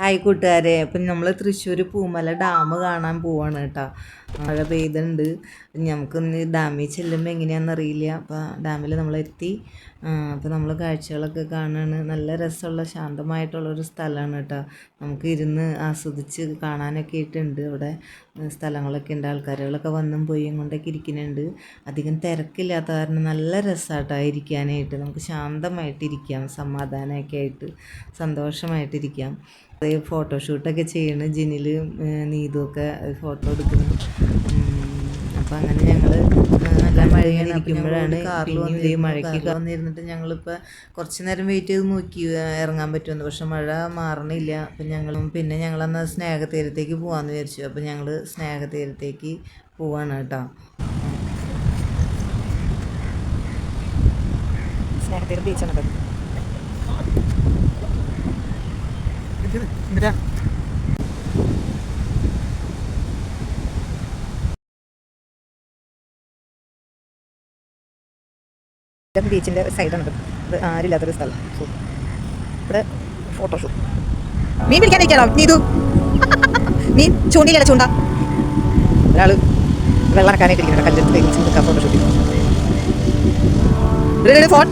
Hi കൂട്ടുകാരെ. അപ്പം നമ്മൾ തൃശ്ശൂർ പൂമല ഡാം കാണാൻ പോവാണ് കേട്ടോ. മഴ പെയ്തുണ്ട് നമുക്കൊന്ന് ഡാമിൽ ചെല്ലുമ്പോൾ എങ്ങനെയാണെന്ന് അറിയില്ല അപ്പോൾ ഡാമിൽ നമ്മളെത്തി അപ്പോൾ നമ്മൾ കാഴ്ചകളൊക്കെ കാണാണ്. നല്ല രസമുള്ള ശാന്തമായിട്ടുള്ളൊരു സ്ഥലമാണ് കേട്ടോ. നമുക്ക് ഇരുന്ന് ആസ്വദിച്ച് കാണാനൊക്കെ ആയിട്ടുണ്ട്. അവിടെ സ്ഥലങ്ങളൊക്കെ ഉണ്ട്. ആൾക്കാരുകളൊക്കെ വന്നും പോയും കൊണ്ടൊക്കെ ഇരിക്കുന്നുണ്ട്. അധികം തിരക്കില്ലാത്ത കാരണം നല്ല രസമാട്ടോ ഇരിക്കാനായിട്ട്. നമുക്ക് ശാന്തമായിട്ടിരിക്കാം സമാധാനമൊക്കെ ആയിട്ട് സന്തോഷമായിട്ടിരിക്കാം. ഫോട്ടോഷൂട്ടൊക്കെ ചെയ്യണ് ജിനിൽ നീതുമൊക്കെ ഫോട്ടോ എടുക്കുന്നു അപ്പം അങ്ങനെ ഞങ്ങൾ നല്ല മഴയാണ് ഇരിക്കുമ്പോഴാണ് ഇതേ മഴയ്ക്ക് വന്നിരുന്നിട്ട് ഞങ്ങളിപ്പോൾ കുറച്ച് നേരം വെയിറ്റ് ചെയ്ത് നോക്കി ഇറങ്ങാൻ പറ്റുമെന്ന്. പക്ഷെ മഴ മാറണില്ല. അപ്പം ഞങ്ങൾ പിന്നെ ഞങ്ങളന്ന് സ്നേഹതീരത്തേക്ക് പോകാമെന്ന് വിചാരിച്ചു. അപ്പം ഞങ്ങൾ സ്നേഹതീരത്തേക്ക് പോവാണ് കേട്ടോ. സ്നേഹത്തിൽ ബീച്ചാണ് എന്തിനാ ബീച്ചിന്റെ സൈഡാണ് ഇത്. ആരില്ലാത്തൊരു സ്ഥലം. ഇവിടെ ഫോട്ടോഷൂട്ട്. മീൻ പിടിക്കാനിരിക്കാനോ നീതു. മീൻ ചൂണ്ടിയില്ല ചൂണ്ട. ഒരാൾ വെള്ളം ഇറക്കാനായിട്ടിരിക്കുന്നുണ്ട് കല്ലെടുത്ത് ചൂണ്ടിക്കാൻ ഫോട്ടോഷൂട്ട് ഫോൺ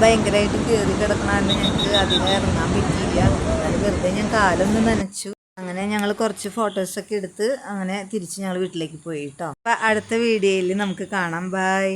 ഭയങ്കരമായിട്ട് കയറി കിടക്കണാണ്ട് ഞങ്ങൾക്ക് അധികം ഇറങ്ങാൻ പറ്റിയില്ല. എന്നാലും വെറുതെ ഞാൻ കാലൊന്ന് നനച്ചു. അങ്ങനെ ഞങ്ങൾ കുറച്ച് ഫോട്ടോസൊക്കെ എടുത്ത് അങ്ങനെ തിരിച്ച് ഞങ്ങൾ വീട്ടിലേക്ക് പോയി കേട്ടോ അപ്പം അടുത്ത വീഡിയോയിൽ നമുക്ക് കാണാം. ബൈ